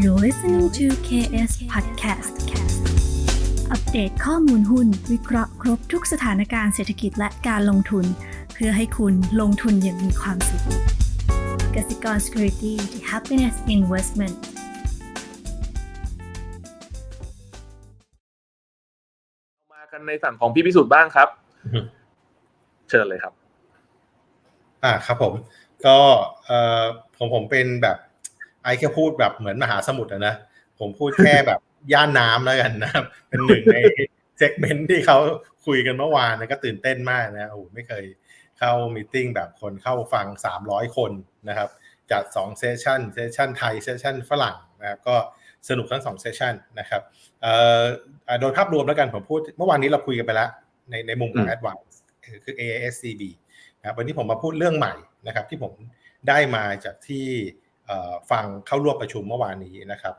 You're listening to KS Podcast อัปเดตข้อมูลหุ้น วิเคราะห์ครบทุกสถานการณ์เศรษฐกิจและการลงทุน เพื่อให้คุณลงทุนอย่างมีความสุขกสิกร Security the Happiness Investment มากันในฝั่งของพี่พิสุทธิ์บ้างครับ เชิญเลยครับ อ่าครับผม ก็เอ่อผมผมเป็นแบบ ไอ้แค่พูดแบบเหมือนมหาสมุทรอะนะผมพูดแค่แบบย่านน้ำแล้วกันนะครับเป็นหนึ่งในเซกเมนต์ที่เขาคุยกันเมื่อวานนะก็ตื่นเต้นมากนะโอ้โหไม่เคยเข้ามีติ้งแบบคนเข้าฟัง 300 คนนะครับจัด2เซสชันเซสชันไทยเซสชันฝรั่งนะครับก็สนุกทั้ง2เซสชันนะครับเอ่ออ่าโดยภาพรวมแล้วกันผมพูดเมื่อวานนี้เราคุยกันไปแล้วในในมุมของอืม Advance คือ AASCB นะครับวันนี้ผมมาพูดเรื่องใหม่นะครับที่ผมได้มาจากที่เอ่อ ฟังเข้าร่วมประชุมเมื่อวานนี้นะครับ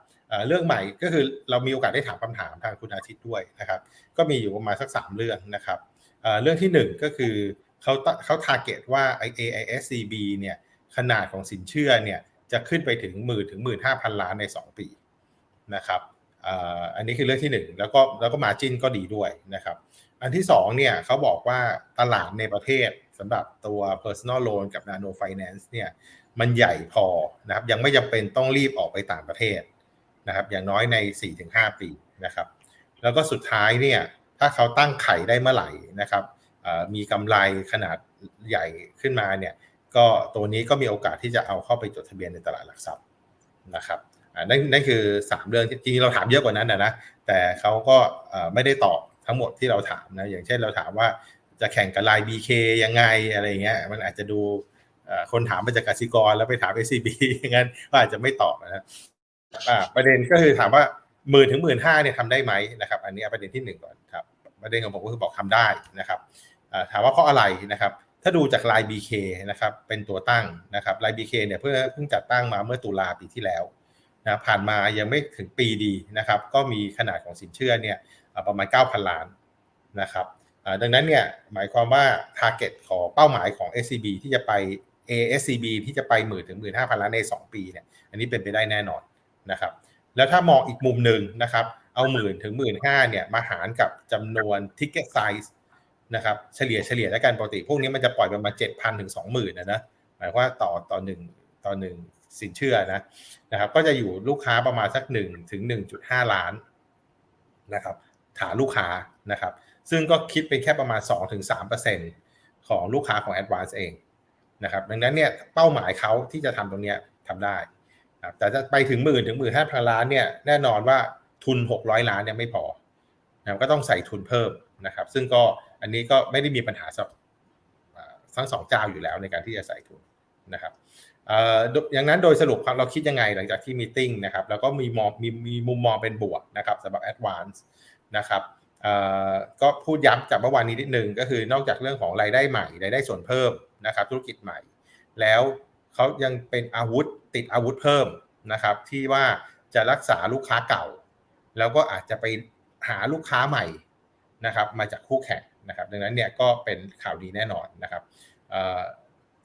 เรื่องใหม่ก็คือเรามีโอกาสได้ถามคำถามทางคุณอาทิตย์ด้วยนะครับ ก็มีอยู่ประมาณสัก 3 เรื่องนะครับเรื่องที่ 1 ก็คือเขาเขาทาร์เก็ตว่า AISCB เนี่ยขนาดของสินเชื่อเนี่ยจะขึ้นไปถึงหมื่นถึงหมื่นห้าพันล้านใน 2 ปีนะครับอันนี้คือเรื่องที่ 1 แล้วก็แล้วก็มาจินก็ดีด้วยนะครับ อันที่2เนี่ยเขาบอกว่าตลาดในประเทศสำหรับตัว personal loan กับ nano finance เนี่ย มันใหญ่พอนะครับ ยังไม่จำเป็นต้องรีบออกไปต่างประเทศนะครับ อย่างน้อยใน 4-5 ปีนะครับ แล้วก็สุดท้ายเนี่ยถ้าเขาตั้งไข่ได้เมื่อไหร่นะครับมีกำไรขนาดใหญ่ขึ้นมาเนี่ยก็ตัวนี้ก็มีโอกาสที่จะเอาเข้าไปจดทะเบียนในตลาดหลักทรัพย์นะครับนั่นนั่นคือ 3 เรื่องจริงๆเราถามเยอะกว่านั้นนะนะแต่เขาก็ไม่ได้ตอบทั้งหมดที่เราถามนะอย่างเช่นเราถามว่าจะแข่งกับไลน์ BK ยังไงอะไรเงี้ยมันอาจจะดู คนถามมาจากกสิกรแล้วไปถาม SCB อย่างนั้นก็อาจจะไม่ตอบนะอ่าประเด็นก็คือถามว่าหมื่นถึงหมื่นห้าเนี่ยทำได้ไหมนะครับ อันนี้ประเด็นที่หนึ่งก่อนครับประเด็นของผมก็คือบอกทำได้นะครับถามว่าเพราะอะไรนะครับ ถ้าดูจากลาย BK นะครับเป็นตัวตั้งนะครับลาย BK เนี่ยเพื่อเพิ่งจัดตั้งมาเมื่อตุลาปีที่แล้วนะผ่านมายังไม่ถึงปีดีนะครับ ก็มีขนาดของสินเชื่อเนี่ยประมาณ 9,000 ล้านนะครับดังนั้นเนี่ยหมายความว่า target ของเป้าหมายของ SCB ที่จะไป ASCB ที่จะไปหมื่นถึงหมื่นห้าพันล้านใน 2 ปีเนี่ยอันนี้เป็นไปได้แน่นอนนะครับแล้วถ้ามองอีกมุมหนึ่งนะครับเอาหมื่นถึงหมื่นห้าเนี่ยมาหารกับจำนวน ticket size นะครับเฉลี่ยเฉลี่ยแล้วกันปกติ พวกนี้มันจะปล่อยประมาณเจ็ดพันถึงสองหมื่นนะนะหมายความว่าต่อต่อหนึ่งต่อหนึ่งสินเชื่อนะนะครับ ก็จะอยู่ลูกค้าประมาณสักหนึ่งถึงหนึ่งจุดห้าล้านนะครับฐานลูกค้านะครับ ซึ่งก็คิดเป็นแค่ประมาณสองถึงสามเปอร์เซ็นของลูกค้าของ Advance เอง นะครับดังนั้นเนี่ยเป้าหมายเขาที่จะทำตรงเนี้ยทำได้ครับแต่จะไปถึงหมื่นถึงหมื่นห้าพันล้านเนี่ยแน่นอนว่าทุน 600 ล้านเนี่ยไม่พอนะก็ต้องใส่ทุนเพิ่มนะครับ ซึ่งก็อันนี้ก็ไม่ได้มีปัญหาสำหรับทั้งสองเจ้าอยู่แล้วในการที่จะใส่ทุนนะครับเอ่ออย่างนั้นโดยสรุปครับเราคิดยังไงหลังจากที่มีติ้งนะครับแล้วก็มีมองมีมีมุมมองเป็นบวกนะครับสำหรับ Advance นะครับเอ่อก็พูดย้ำจากเมื่อวานนี้นิดนึงก็คือนอกจากเรื่องของรายได้ใหม่รายได้ส่วนเพิ่ม นะครับธุรกิจใหม่ แล้วเขายังเป็นอาวุธติดอาวุธเพิ่มนะครับที่ว่าจะรักษาลูกค้าเก่า แล้วก็อาจจะไปหาลูกค้าใหม่นะครับมาจากคู่แข่งนะครับดังนั้นเนี่ยก็เป็นข่าวดีแน่นอนนะครับเอ่อ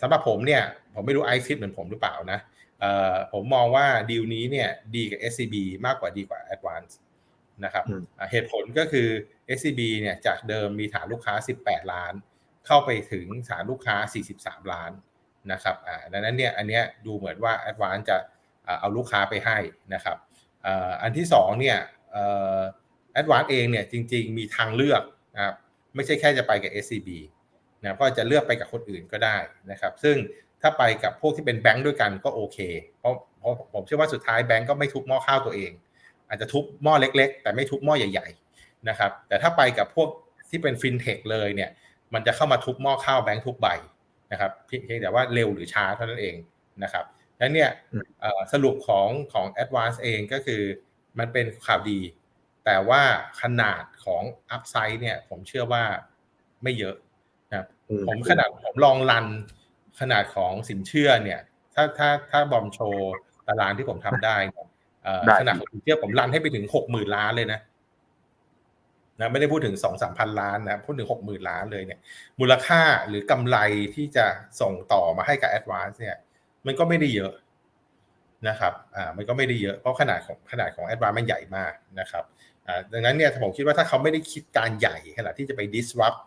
สำหรับผมเนี่ยผมไม่รู้ไอซิเหมือนผมหรือเปล่านะเอ่อผมมองว่าดีลนี้เนี่ยดีกับ SCB มากกว่าดีกว่า Advance นะครับอืมอ่าเหตุผลก็คือ SCB เนี่ยจากเดิมมีฐานลูกค้า 18 ล้าน เข้าไปถึงฐานลูกค้า 43 ล้านนะครับอ่าดังนั้นเนี่ยอันเนี้ยดูเหมือนว่า Advance จะเอาลูกค้าไปให้นะครับอันที่สองเนี่ยเอ่อ Advance เองเนี่ยจริงๆมีทางเลือกนะครับไม่ใช่แค่จะไปกับ SCB นะก็จะเลือกไปกับคนอื่นก็ได้นะครับ ซึ่งถ้าไปกับพวกที่เป็นแบงค์ด้วยกันก็โอเค เพราะเพราะผมเชื่อว่าสุดท้ายแบงค์ก็ไม่ทุบหม้อข้าวตัวเอง อาจจะทุบหม้อเล็ก ๆ แต่ไม่ทุบหม้อใหญ่ ๆนะครับ แต่ถ้าไปกับพวกที่เป็นฟินเทคเลยเนี่ย มันจะเข้ามาทุบหม้อข้าวแบงค์ทุกใบนะครับเพียงแต่ว่าเร็วหรือช้าเท่านั้นเองนะครับแล้วเนี่ยอืมเอ่อสรุปของของ Advance เองก็คือมันเป็นข่าวดี แต่ว่าขนาดของ Upside เนี่ยผมเชื่อว่าไม่เยอะนะครับอืผมขนาดผมลองรันขนาดของสินเชื่อเนี่ยถ้าถ้าถ้าบอมโชว์ตารางที่ผมทำได้เนี่ยเอ่อได้ขนาดของสินเชื่อผมรันให้ไปถึงหกหมื่นล้านเลยนะ นะไม่ได้พูดถึงสองสามพันล้านนะพูดถึงหกหมื่นล้านเลยเนี่ยมูลค่าหรือกำไรที่จะส่งต่อมาให้กับ Advance เนี่ยมันก็ไม่ได้เยอะนะครับอ่ามันก็ไม่ได้เยอะเพราะขนาดของขนาดของแอดวานมันใหญ่มากนะครับอ่าดังนั้นเนี่ยผมคิดว่าถ้าเขาไม่ได้คิดการใหญ่ขนาดที่จะไป disrupt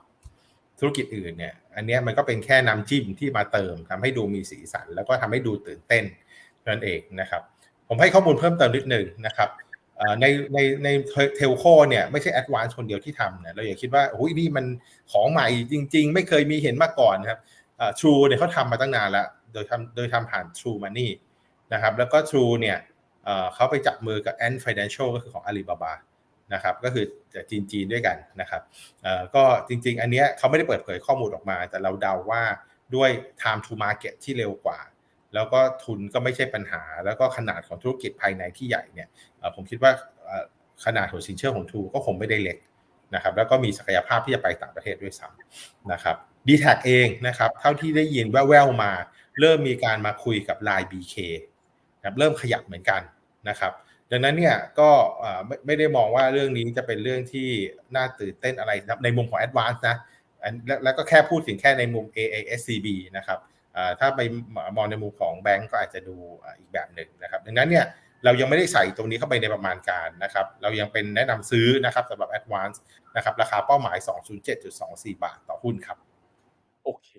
ธุรกิจอื่นเนี่ยอันเนี้ยมันก็เป็นแค่น้ำจิ้มที่มาเติมทำให้ดูมีสีสัน แล้วก็ทำให้ดูตื่นเต้นนั่นเองนะครับผมให้ข้อมูลเพิ่มเติมนิดหนึ่งนะครับ ในในในเทลโคเนี่ยไม่ใช่แอดวานซ์คนเดียวที่ทำเนี่ยเราอย่าคิดว่าโอ้ยนี่มันของใหม่จริง ๆ ไม่เคยมีเห็นมาก่อนนะครับทรูเนี่ยเขาทำมาตั้งนานแล้ว โดยทำโดยทำผ่าน True Money นะครับแล้วก็ True เนี่ยเขาไปจับมือกับ Ant Financial ก็คือของ Alibaba นะครับก็คือจากจีนจีนด้วยกันนะครับก็จริง ๆ อันเนี้ยเขาไม่ได้เปิดเผยข้อมูลออกมา แต่เราเดาว่าด้วย time to market ที่เร็วกว่า แล้วก็ทุนก็ไม่ใช่ปัญหา แล้วก็ขนาดของธุรกิจภายในที่ใหญ่เนี่ยผมคิดว่าขนาดของสินเชื่อของทูก็คงไม่ได้เล็กนะครับแล้วก็มีศักยภาพที่จะไปต่างประเทศด้วยซ้ำนะครับดีแท็เองนะครับเท่าที่ได้ยินแว่วๆมา เริ่มมีการมาคุยกับ Line BK ครับเริ่มขยับเหมือนกันนะครับดังนั้นเนี่ยก็ไม่ไม่ได้มองว่าเรื่องนี้จะเป็นเรื่องที่น่าตื่นเต้นอะไรในมุมของ Advance นะแล้วก็แค่พูดถึงแค่ในมุม AASCB นะครับ ถ้าไปมองในมุมของแบงก์ก็อาจจะดูอีกแบบหนึ่งนะครับดังนั้นเนี่ยเรายังไม่ได้ใส่ตรงนี้เข้าไปในประมาณการนะครับ เรายังเป็นแนะนำซื้อนะครับสำหรับ Advance นะครับ ราคาเป้าหมาย 207.24 บาทต่อหุ้นครับ โอเค